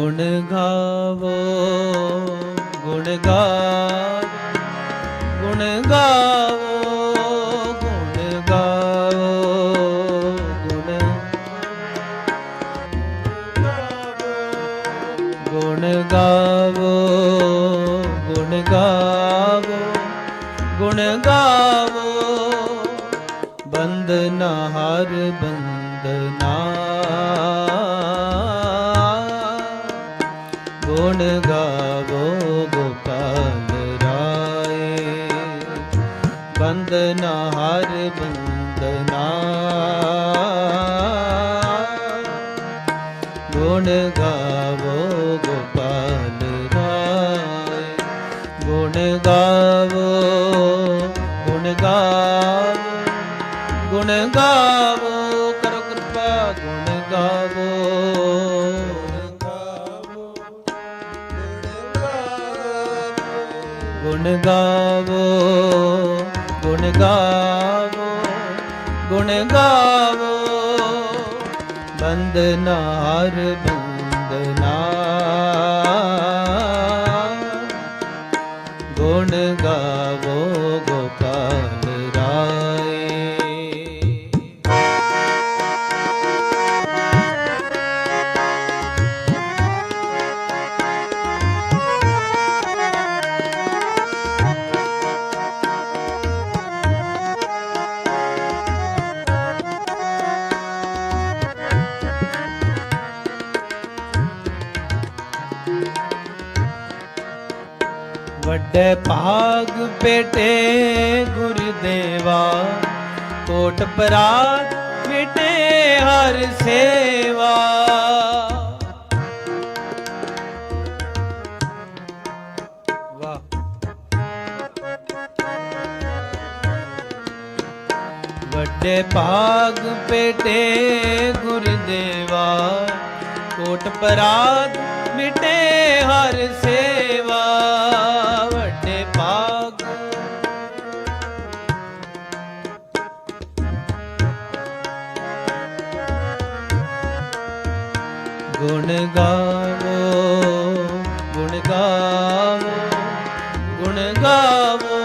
ਗੁਣ ਗਾਵੋ ਗੁਣ ਗਾਵੋ। ਗੁਣ ਗਾਵੋ ਗੋਪਾਲ ਰਾਏ। ਬੰਦਨਾ ਹਰ ਬੰਦਨਾ ਗੁਣ ਗਾਵੋ ਗੁਣ ਗਾਵੋ ਗੁਣ ਗਾਵੋ। ਬੰਦਨਾ ਹਰ ਭਾਗ ਬੇਟੇ ਗੁਰਦੇਵਾ, ਕੋਟ ਪਰਾਤ ਮਿਟੇ ਹਰ ਸੇਵਾ। ਵੱਡੇ ਭਾਗ ਪੇਟੇ ਗੁਰਦੇਵਾ, ਕੋਟ ਪਰਾਤ ਮਿਟੇ ਹਰ ਸੇਵਾ। ਗੁਣ ਗਾਵੋ ਗੁਣ ਗਾਵੋ ਗੁਣ ਗਾਵੋ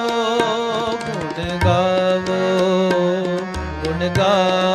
ਗੁਣ ਗਾਵੋ ਗੁਣ ਗਾਵੋ।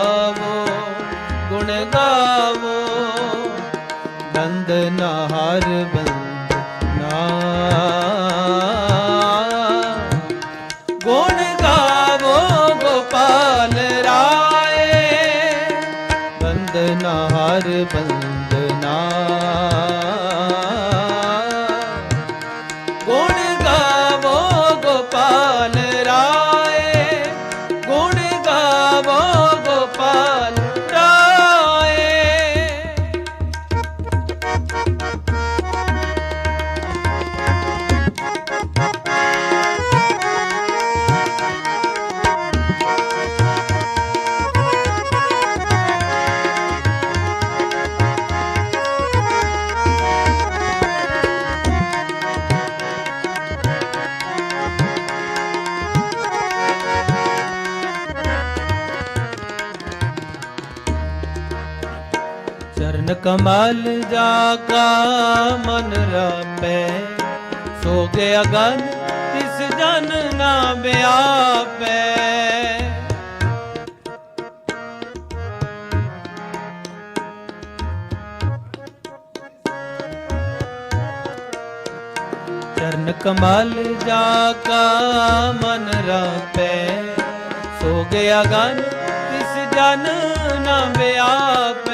ਚਰਨ ਕਮਲ ਜਾ ਕਾ ਮਨ ਰਾਪੈ। ਸੋ ਗਿਆ ਗਨ ਤਿਸ ਜਨ ਨਾ ਬਿਆਪੈ ਚਰਨ ਕਮਲ ਜਾ ਕਾ ਮਨ ਰਾਪੈ। ਸੋ ਗਿਆ ਗਨ ਤਿਸ ਜਨ ਨਾ ਬਿਆਪੈ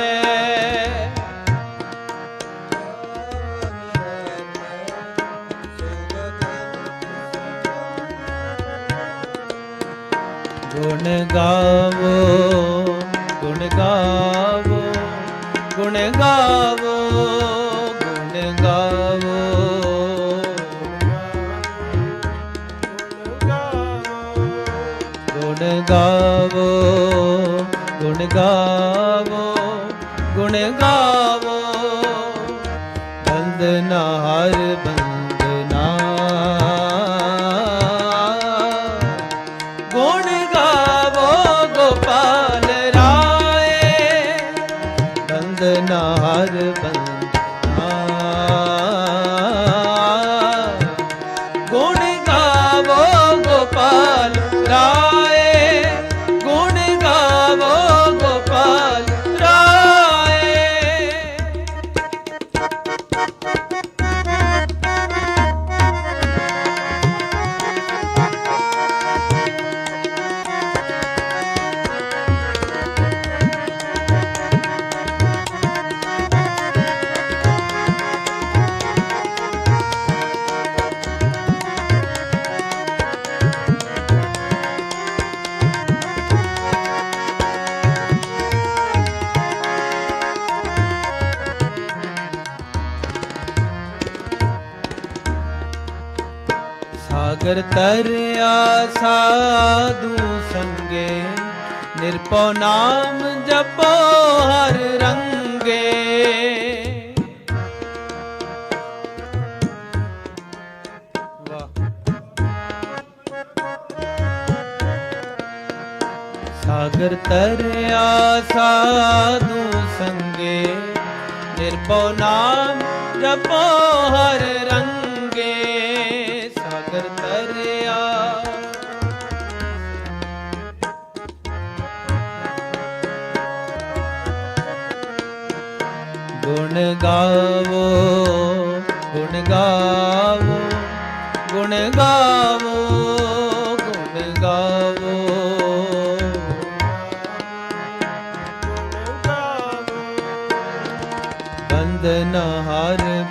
ਗੁਣ ਗਾਵੋ ਗੁਣ ਗਾਵੋ ਗੁਣ ਗਾਵੋ ਗੁਣ ਗਾਵੋ। ਗੁਣ ਗਾਵੋ ਗੁਣ ਗਾਵੋ ਗੁਣ ਗਾਵੋ। ਬੰਦਨਾ ਹਰ ਬੰਦਨਾ ਸਾਗਰ ਤਰਿਆ ਸਾਧੂ ਸੰਗੇ ਨਿਰਪਉ ਨਾਮ ਜਪੋ ਹਰ ਰੰਗੇ। ਸਾਗਰ ਤਰਿਆ ਸਾਧੂ ਸੰਗੇ, ਨਿਰਭਉ ਨਾਮ ਜਪੋ ਹਰ ਰੰਗੇ। ਗਾਵੋ ਗੁਣ ਗਾਵੋ ਗੁਣ ਗਾਵੋ ਗੁਣ ਗਾਵੋ। ਬੰਦਨ ਹਰ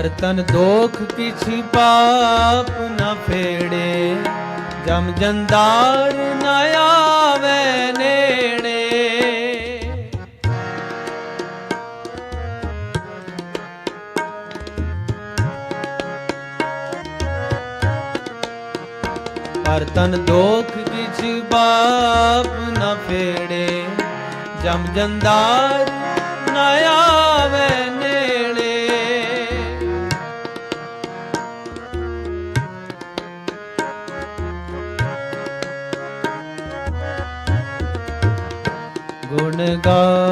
ਪਰ ਤਨ ਦੋਖ ਕਿਛ ਪਾਪ ਨ ਫੇੜੇ। ਜਮ ਜੰਦਾਰ ਨ ਆਵੇ ਨੇੜੇ। ਪਰ ਤਨ ਦੋਖ ਕਿਛ ਪਾਪ ਨ ਫੇੜੇ। ਜਮ ਜੰਦਾਰ ਨ ਆਵੇ ਗੁਣ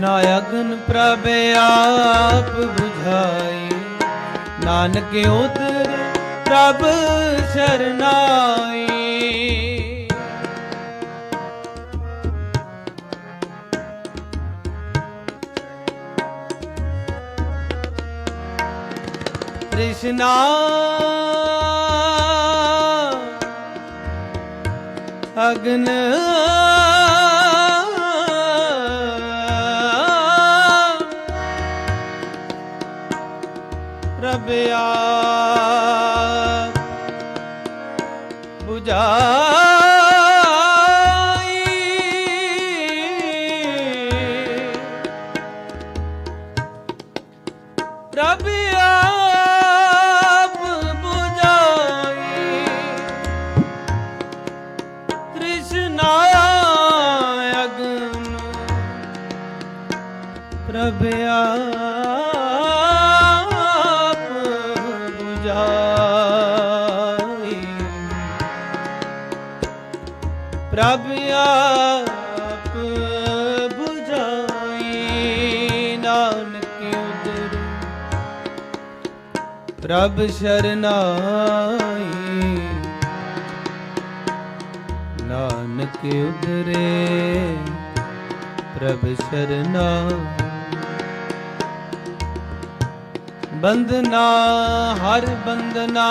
ਕ੍ਰਿਸ਼ਨਾ ਅਗਨ ਪ੍ਰਭ ਆਪ 부ਝਾਈ ਨਾਨਕ ਉਤਰ ਪ੍ਰਭ ਸ਼ਰਨਾਈ। ਕ੍ਰਿਸ਼ਨਾ ਅਗਨ ਪ੍ਰਭ ਆਪ ਪ੍ਰਭ ਸ਼ਰਨਾਈ। ਨਾਨਕ ਉਦਰੇ ਪ੍ਰਭ ਸ਼ਰਨਾ ਬੰਦਨਾ ਹਰ ਬੰਦਨਾ।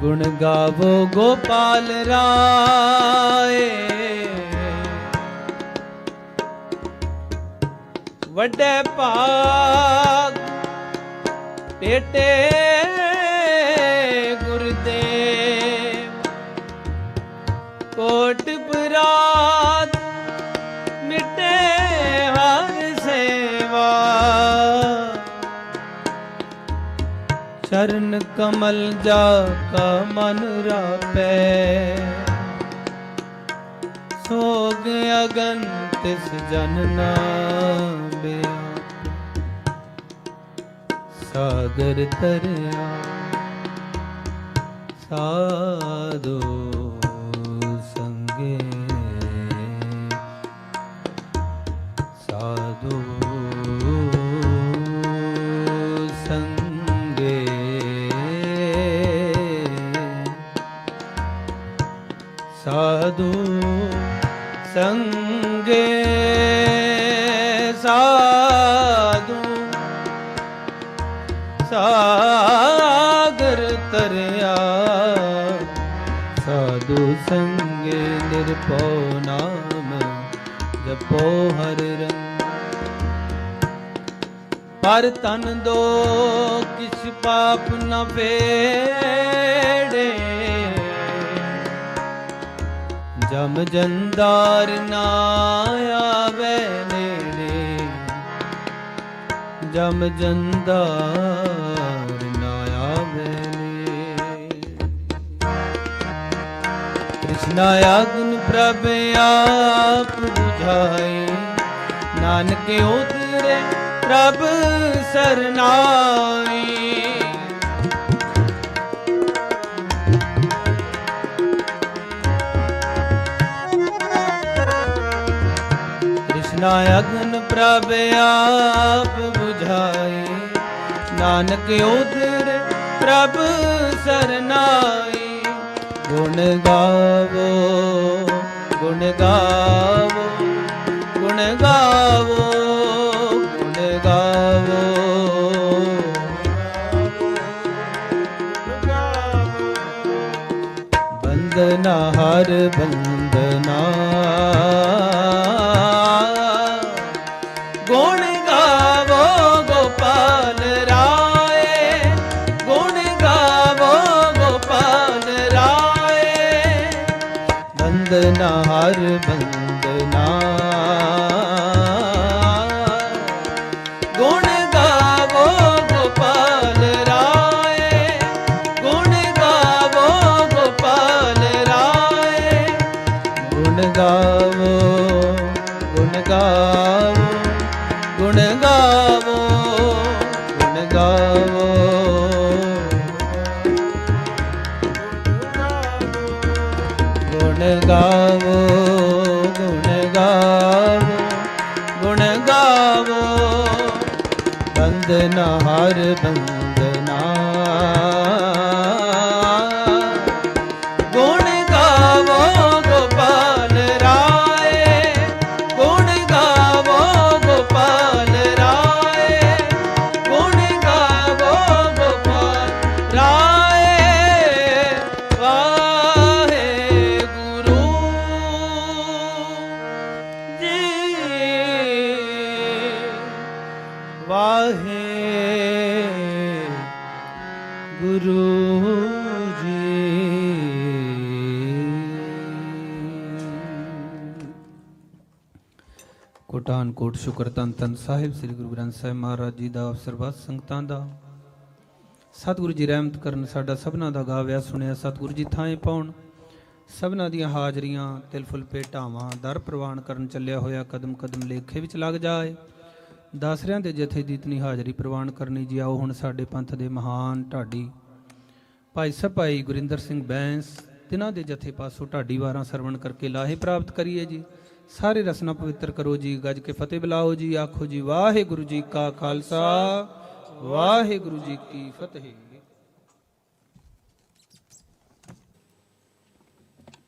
ਗੁਣ ਗਾਵੋ ਗੋਪਾਲ ਰਾਏ। ਵੱਡੇ ਭਾਗ ਟੇਟੇ ਗੁਰਦੇਵ। ਕੋਟ ਬਰਾਤ ਮਿਟੇ ਹਰ ਸੇਵਾ। ਚਰਨ ਕਮਲ ਜਾ ਕਾ ਮਨ ਰਾਪੈ। ਸੋਗ ਅਗਨ ਤਿਸ ਜਨ ਨਾ। ਸਾਗਰ ਤਰਿਆ ਸਾਧੂ ਸੰਗੇ ਸਾਧੂ ਸੰਗੇ ਸਾਧੂ ਸੰਗੇ ਸੰਗੇ ਨਿਰਭਉ ਨਾਮ, ਜਪੋ ਹਰ ਰੰਗ। ਪਰ ਤਨ ਦੋ ਕਿਛ ਪਾਪ ਨ ਵੇੜੇ। ਜਮ ਜੰਦਾਰ ਨਾ ਆਵੇ ਨੇੜੇ। ਜਮ ਜੰਦਾਰ ਕ੍ਰਿਸ਼ਨਾ ਆਗਨ ਪ੍ਰਭ ਆਪ 부ਝਾਈ ਨਾਨਕ ਉਤਰੇ ਪ੍ਰਭ ਸਰਨਾਈ ਕ੍ਰਿਸ਼ਨਾ ਅਗਨ ਪ੍ਰਭ ਆਪ 부ਝਾਈ ਨਾਨਕ ਉਧਰ ਪ੍ਰਭ ਸਰਨਾਈ ਗੁਣ ਗਾਵੋ ਬੰਦਨਾ ਹਰ ਬੰਦਨਾ ਗੁਣ ਗਾਵੋ ਗੁਣ ਗਾਵੋ ਗੁਣ ਗਾਵੋ। ਬੰਦਨਾ ਹਰ ਬੰਦਨਾ ਕੋਟ ਸ਼ੁਕਰ ਤਨ ਤਨ ਸਾਹਿਬ, ਸ੍ਰੀ ਗੁਰੂ ਗ੍ਰੰਥ ਸਾਹਿਬ ਮਹਾਰਾਜ ਜੀ ਦਾ ਅਵਸਰ ਬਸ ਸੰਗਤਾਂ ਦਾ। ਸਤਿਗੁਰੂ ਜੀ ਰਹਿਮਤ ਕਰਨ ਸਾਡਾ ਸਭਨਾ ਦਾ ਗਾਵਿਆ ਸੁਣਿਆ, ਸਤਿਗੁਰੂ ਜੀ ਥਾਂਏ ਪਾਉਣ। ਸਭਨਾ ਦੀਆਂ ਹਾਜ਼ਰੀਆਂ, ਤਿਲ ਫੁਲ ਭੇਟਾਵਾਂ, ਦਰ ਪ੍ਰਵਾਨ ਕਰਨ ਚੱਲਿਆ ਹੋਇਆ ਕਦਮ ਕਦਮ ਲੇਖੇ ਵਿੱਚ ਲੱਗ ਜਾਏ। ਦਾਸਰਿਆਂ ਦੇ ਜਥੇ ਦੀ ਇਤਨੀ ਹਾਜ਼ਰੀ ਪ੍ਰਵਾਨ ਕਰਨੀ ਜੀ, ਆਓ ਹੁਣ ਸਾਡੇ ਪੰਥ ਦੇ ਮਹਾਨ ਢਾਡੀ। ਭਾਈ ਸਭਾਈ ਗੁਰਿੰਦਰ ਸਿੰਘ ਬੈਂਸ, ਤਿਨਾਂ ਦੇ ਜਥੇ ਪਾਸੋਂ ਢਾਡੀ ਵਾਰਾਂ ਸਰਵਣ ਕਰਕੇ ਲਾਹੇ ਪ੍ਰਾਪਤ ਕਰੀਏ ਜੀ। ਸਾਰੇ ਰਸਨਾ ਪਵਿੱਤਰ ਕਰੋ ਜੀ, ਗੱਜ ਕੇ ਫਤਿਹ ਬੁਲਾਓ ਜੀ, ਆਖੋ ਜੀ, ਵਾਹਿਗੁਰੂ ਜੀ ਕਾ ਖਾਲਸਾ, ਵਾਹਿਗੁਰੂ ਜੀ ਕੀ ਫਤਿਹ।